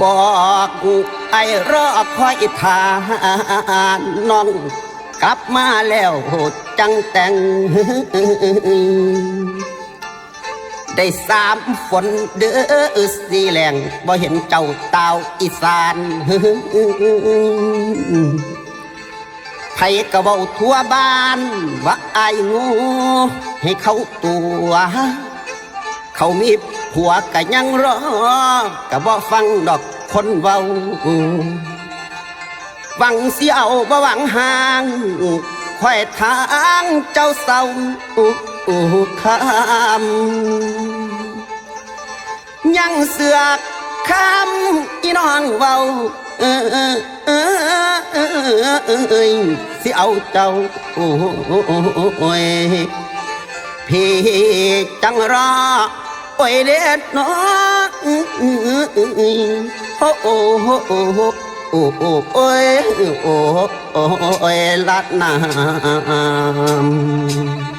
บอกไอ้รอคอยทานน้อง กลับมาแล้วจังแต่ง ได้สามฝนเด้อสีแหลงบ่เห็นเจ้าเตาอีสานไผก็เว้าทั่วบ้านว่าไอายงูให้เขาตัว เขามี ผัวก็ยังรอก็บ่ฟังดอกคนเว้าหวังเสียวบ่หวังห่างค่อยทางเจ้าเศร้าคำยังเสือกคำอีน้องเว้าเออเออเออเออเอยสิเอาเจ้าโอ้ยพี่จังรอ โอ้ยเด็ดน้องโอ้โหโอ้โอ้โอ้โอ้โอ้ยโอ้โอ้ยลัดน้ำ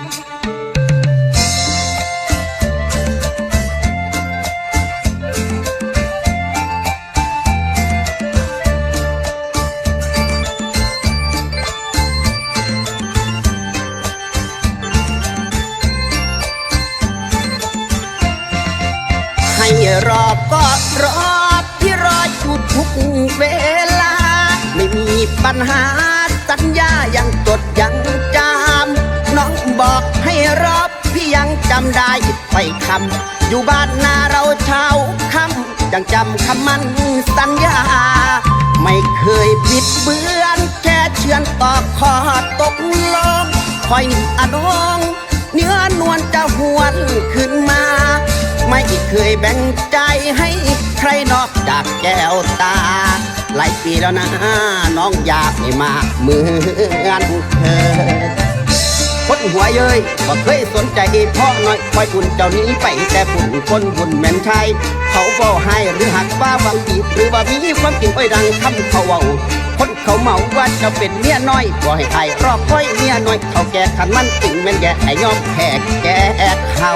ให้รอก็รอพี่รออยู่ทุกเวลา ไม่มีปัญหาสัญญายังจดยังจำน้องบอกให้รอพี่ยังจำได้ไปคำอยู่บ้านนาเราเช้าคำยังจำคำมันสัญญา ไม่เคยบิดเบือนแค่เชื่อนต่อขอตกลงคอยอนงเนื้อนวลจะหวนขึ้นมา ไม่เคยแบ่งใจให้ใครนอกจากแก้วตา หลายปีแล้วนะน้องอยากให้มาเหมือนเธอ คนหัวเย้ยบ่เคยสนใจพ่อหน้อยคอยอุ่นเจ้านี้ไปแต่ปุ่นคนบุญแม่นชายเขาบ่ให้หรือหักว่าวังดีหรือว่ามีความจริงไปดังคำเขาเว้าคนเขาเมาว่าเจะเป็นเมียน้อยบ่ให้ใครรอบค่อยเมียน้อยเขาแก่ขันมันจริงแม่นแก่ให้ยอมแขกแก่เขา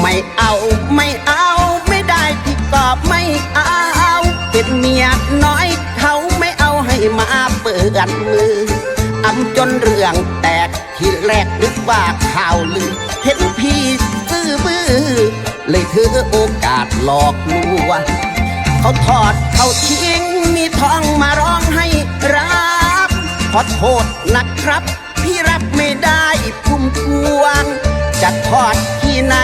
ไม่เอาไม่เอาไม่ได้พี่ก็ไม่เอาเป็นเมียน้อยเขาไม่เอาให้มาเปิดมือ อำจนเรื่องแตกที่แรกนึกว่าข่าวลือ เห็นพี่ซื้อบื้อ เลยถือโอกาสหลอกลวงเขาทอดเขาทิ้งมีทองมาร้องให้รับขอโทษนะครับ พี่รับไม่ได้พุ่มพวง จะทอดที่ไหน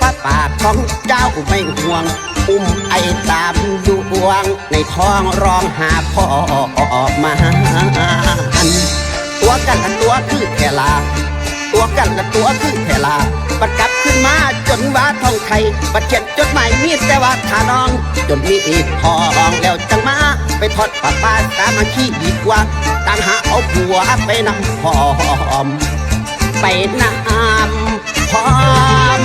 ป้าป่าของเจ้าไม่ห่วง อุ้มไอ้ตามดวง ในท้องร้องหาพ่อออกมา ตัวกันละตัวคือแคลา ตัวกันละตัวคือแคลาบัดกลับขึ้นมาจนว่าทองไทยบัดเขียนจดหมายมีแต่ว่าทาน้อง จนมีอีกทองแล้วจังมา ไปทอดป้าป้าสามาขี้ดีกว่าตางหาเอาผัวไปนำพร้อม ไปนำพร้อม